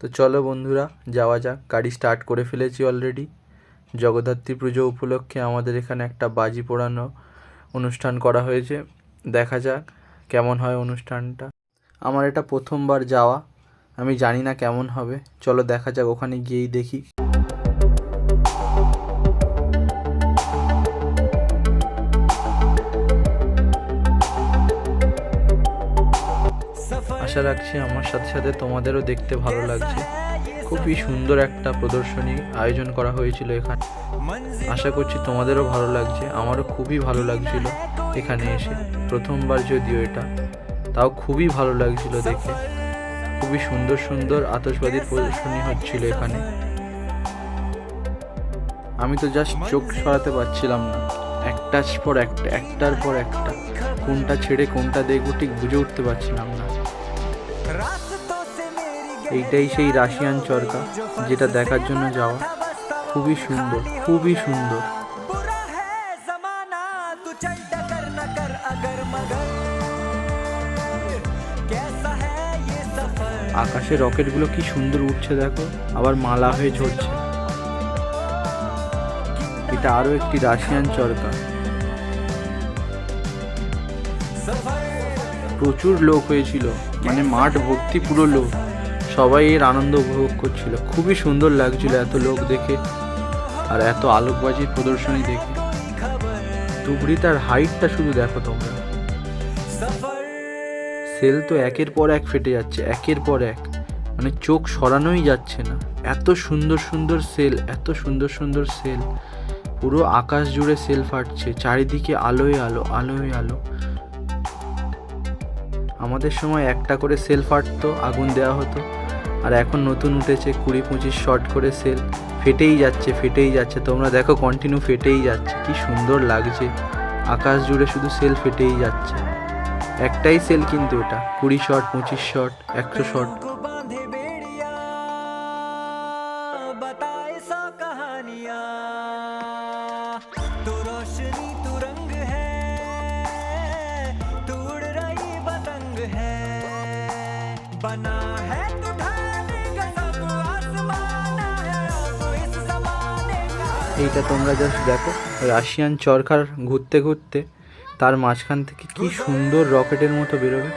তো চলো বন্ধুরা, যাওয়া যাক। গাড়ি স্টার্ট করে ফেলেছি অলরেডি জগদ্ধাত্রী পুজো উপলক্ষে আমাদের এখানে একটা বাজি পোড়ানো অনুষ্ঠান করা হয়েছে। দেখা যাক কেমন হয় অনুষ্ঠানটা। আমার এটা প্রথমবার যাওয়া। আমি জানি না কেমন হবে। চলো দেখা যাক, ওখানে গিয়েই দেখি। আশা রাখছি আমার সাথে সাথে তোমাদেরও দেখতে ভালো লাগছে। খুবই সুন্দর একটা প্রদর্শনী আয়োজন করা হয়েছিল এখানে। আশা করছি তোমাদেরও ভালো লাগছে, আমারও খুবই ভালো লাগছিল এখানে এসে, প্রথমবার যদিও এটা। তাও খুবই ভালো লাগছিল দেখে। খুবই সুন্দর সুন্দর আতশবাজির প্রদর্শনী হচ্ছিল এখানে। আমি তো জাস্ট চোখ সরাতে পারছিলাম না। একটার পর একটা, একটার পর একটা। কোনটা ছেড়ে কোনটা দেখব ঠিক বুঝে উঠতে পারছিলাম না। এইটাই সেই রাশিয়ান চরকা, যেটা দেখার জন্য যাওয়া খুবই সুন্দর খুবই সুন্দর। আকাশে রকেটগুলো কি সুন্দর উঠছে দেখো, আবার মালা হয়ে ঝরছে। এটা আরও একটি রাশিয়ান চরকা। প্রচুর লোক হয়েছিল মানে মাঠ ভর্তি পুরো লোক। সবাই এর আনন্দ উপভোগ করছিল। খুবই সুন্দর লাগছিল এত লোক দেখে আর এত আলোকবাজির প্রদর্শনী দেখে। তুবড়িটার হাইটটা শুধু দেখো তোমরা। সেল তো একের পর এক ফেটে যাচ্ছে, একের পর এক। মানে চোখ সরানোই যাচ্ছে না। এত সুন্দর সুন্দর সেল এত সুন্দর সুন্দর সেল পুরো আকাশ জুড়ে সেল ফাটছে, চারিদিকে আলোয় আলো আলোয় আলো। আমাদের সময় একটা করে সেল ফাটতো, আগুন দেওয়া হতো। আর এখন নতুন উঠেছে কুড়ি পঁচিশ শট করে সেল ফেটেই যাচ্ছে ফেটেই যাচ্ছে তোমরা দেখো কন্টিনিউ ফেটেই যাচ্ছে কি সুন্দর লাগছে আকাশ জুড়ে শুধু সেল ফেটেই যাচ্ছে একটাই সেল কিন্তু এটা কুড়ি শট পঁচিশ শট একশো শট को बांधे बेड़िया এইটা তোমরা জাস্ট দেখো। রাশিয়ান চরকার ঘুরতে ঘুরতে তার মাঝখান থেকে কি সুন্দর রকেটের মতো বেরোবে।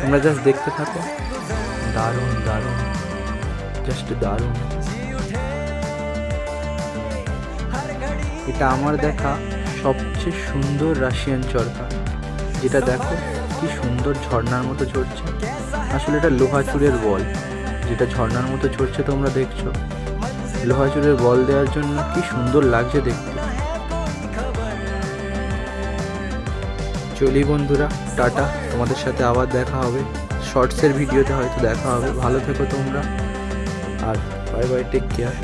তোমরা জাস্ট দেখতে থাকো। দারুণ দারুণ। জাস্ট দারুণ। এটা আমার দেখা সবচেয়ে সুন্দর রাশিয়ান চরকা যেটা দেখো কি সুন্দর ঝর্নার মতো ঝরছে আসলে এটা লোহাচুরের বল। যেটা ঝর্নার মতো ঝরছে তোমরা দেখছ। লোহা চুরের বল দেওয়ার জন্য কি সুন্দর লাগছে দেখতে। চলি বন্ধুরা, টাটা। তোমাদের সাথে আবার দেখা হবে। শর্টসের ভিডিওতে হয়তো দেখা হবে। ভালো থেকো তোমরা। আর বাই বাই টেক কেয়ার